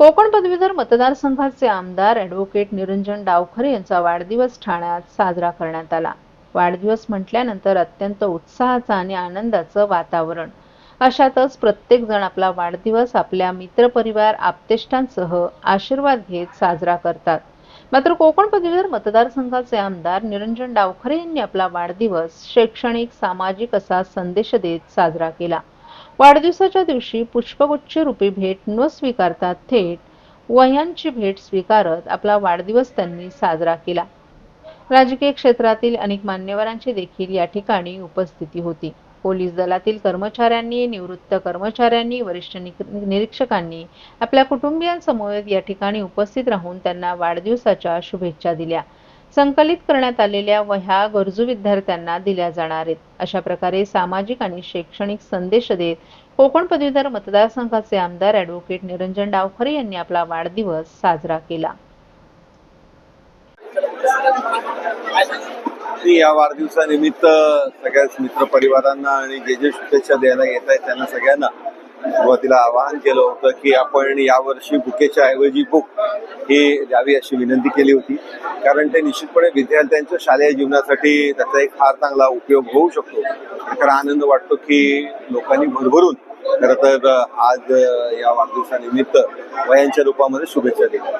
कोकण पदवीधर मतदारसंघाचे आमदार ॲडव्होकेट निरंजन डावखरे यांचा वाढदिवस ठाण्यात साजरा करण्यात आला. वाढदिवस म्हटल्यानंतर अत्यंत उत्साहाचं आणि आनंदाचं वातावरण. अशातच प्रत्येक जण आपला वाढदिवस आपल्या मित्रपरिवार आप्तेष्टांसह आशीर्वाद घेत साजरा करतात. मात्र कोकण पदवीधर मतदारसंघाचे आमदार निरंजन डावखरे यांनी आपला वाढदिवस शैक्षणिक सामाजिक असा संदेश देत साजरा केला. वाढदिवसाच्या दिवशी पुष्पगुच्छ रूपी भेट न स्वीकारता थेट वह्यांची भेट स्वीकारत आपला वाढदिवस त्यांनी साजरा केला. राजकीय क्षेत्रातील अनेक मान्यवरांची देखील या ठिकाणी उपस्थिती होती. पोलीस दलातील कर्मचाऱ्यांनी निवृत्त कर्मचाऱ्यांनी वरिष्ठ निरीक्षकांनी आपल्या कुटुंबियांसमवेत या ठिकाणी उपस्थित राहून त्यांना वाढदिवसाच्या शुभेच्छा दिल्या. संकलित करण्यात आलेल्या वह्या गरजू विद्यार्थ्यांना दिल्या जाणार आहेत. अशा प्रकारे सामाजिक आणि शैक्षणिक संदेश देत कोकण पदवीधर मतदारसंघाचे आमदार ॲडव्होकेट निरंजन डावखरे यांनी आपला वाढदिवस साजरा केला. मी या वाढदिवसानिमित्त सगळ्याच मित्र परिवारांना आणि जे जे शुभेच्छा द्यायला येत आहेत त्यांना सगळ्यांना सुरुवातीला आवाहन केलं होतं की आपण यावर्षी बुकेच्या ऐवजी बुक ही द्यावी अशी विनंती केली होती. कारण ते निश्चितपणे विद्यार्थ्यांच्या शालेय जीवनासाठी त्याचा एक फार चांगला उपयोग होऊ शकतो. खरा आनंद वाटतो की लोकांनी भरभरून खरं तर आज या वाढदिवसानिमित्त वयांच्या रूपामध्ये शुभेच्छा दिल्या.